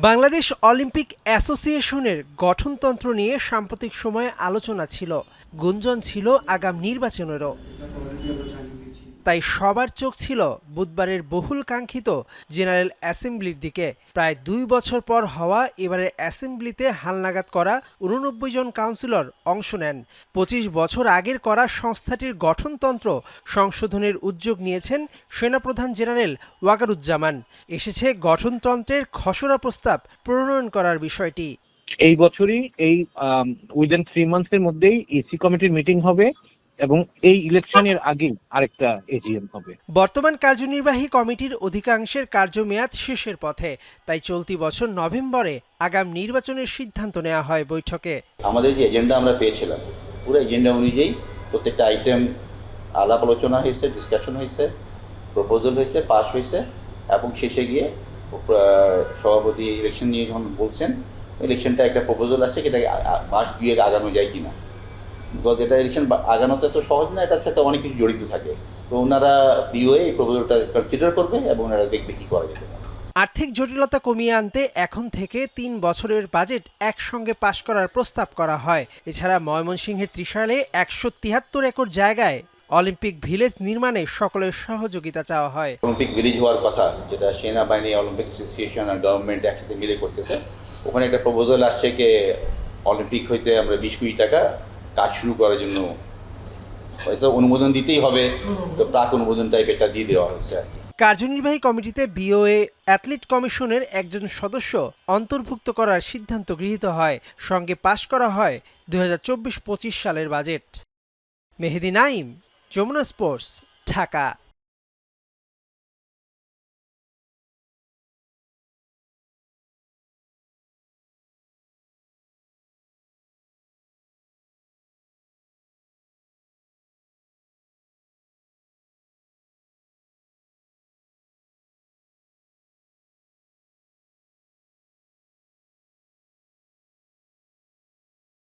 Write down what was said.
Bangladesh Olympic অ্যাসোসিয়েশনের গঠনতন্ত্র নিয়ে সাম্প্রতিক সময়ে আলোচনা ছিল। গুঞ্জন ছিল আগাম নির্বাচনেরও। তাই সবার চোখ ছিল বুধবারের বহুল কাঙ্ক্ষিত জেনারেল অ্যাসেম্বলির দিকে। প্রায় দুই বছর পর হওয়া এবারের অ্যাসেম্বলিতে হালনাগাদ করা উননব্বই জন কাউন্সিলর অংশ নেন। পঁচিশ বছর আগের করা সংস্থাটির গঠনতন্ত্র সংশোধনের উদ্যোগ নিয়েছেন সেনাপ্রধান জেনারেল ওয়াকারুজ্জামান। এসেছে গঠনতন্ত্রের খসড়া প্রস্তাব প্রণয়ন করার বিষয়টি। এই বছরই এই উইদিন থ্রি মান্থস এর মধ্যেই ইসি কমিটির মিটিং হবে। এবং এই ইলেকশনের আগে আরেকটা এজিএম হবে। বর্তমান কার্যনির্বাহী কমিটির অধিকাংশের কার্যমেয়াদ শেষের পথে তাই চলতি বছর নভেম্বরে আগাম নির্বাচনের সিদ্ধান্ত নেওয়া হয় বৈঠকে। আমাদের যে এজেন্ডা আমরা পেয়েছিলাম পুরো এজেন্ডা অনুযায়ী প্রত্যেকটা আইটেম আলাপ আলোচনা হয়েছে ডিসকাশন হয়েছে প্রপোজাল হয়েছে পাস হয়েছে এবং শেষে গিয়ে সভাপতি ইলেকশন নিয়ে যখন বলছেন ইলেকশনটা একটা প্রপোজাল আছে আ- মাস দুয়েক আগানো যায় কিনা। বিকজ এটা ইলেকশন আগানোতে তো সহজ না এটার সাথে অনেক কিছু জড়িত থাকে। তো ওনারা বিওএ এই প্রপোজালটা কনসিডার করবে এবং ওনারা দেখবে কি করা যেতে পারে। আর্থিক জটিলতা কমিয়ে আনতে এখন থেকে তিন বছরের বাজেট একসঙ্গে পাশ করার প্রস্তাব করা হয়। এছাড়া ময়মনসিংহের ত্রিশালে একশো তিয়াত্তর একর জায়গায় অলিম্পিক ভিলেজ নির্মাণে সকলের সহযোগিতা চাওয়া হয়। অলিম্পিক ভিলেজ হওয়ার কথা যেটা সেনাবাহিনী অলিম্পিক অ্যাসোসিয়েশন আর গভর্নমেন্ট একসাথে মিলে করতেছে। ওখানে একটা প্রপোজাল আসছে যে অলিম্পিক হইতে আমরা বিশ কোটি টাকা কাজ শুরু করার জন্য হয়তো অনুমোদন দিতেই হবে। তো প্রাক অনুমোদন টাইপ এটা দিয়ে দেওয়া হয়েছে আর কার্যনির্বাহী কমিটিতে বিওএ অ্যাথলিট কমিশনের একজন সদস্য অন্তর্ভুক্ত করার সিদ্ধান্ত গৃহীত হয়, সঙ্গে পাশ করা হয় দু হাজার সালের বাজেট। মেহেদি নাইম, যমুনা স্পোর্টস, ঢাকা।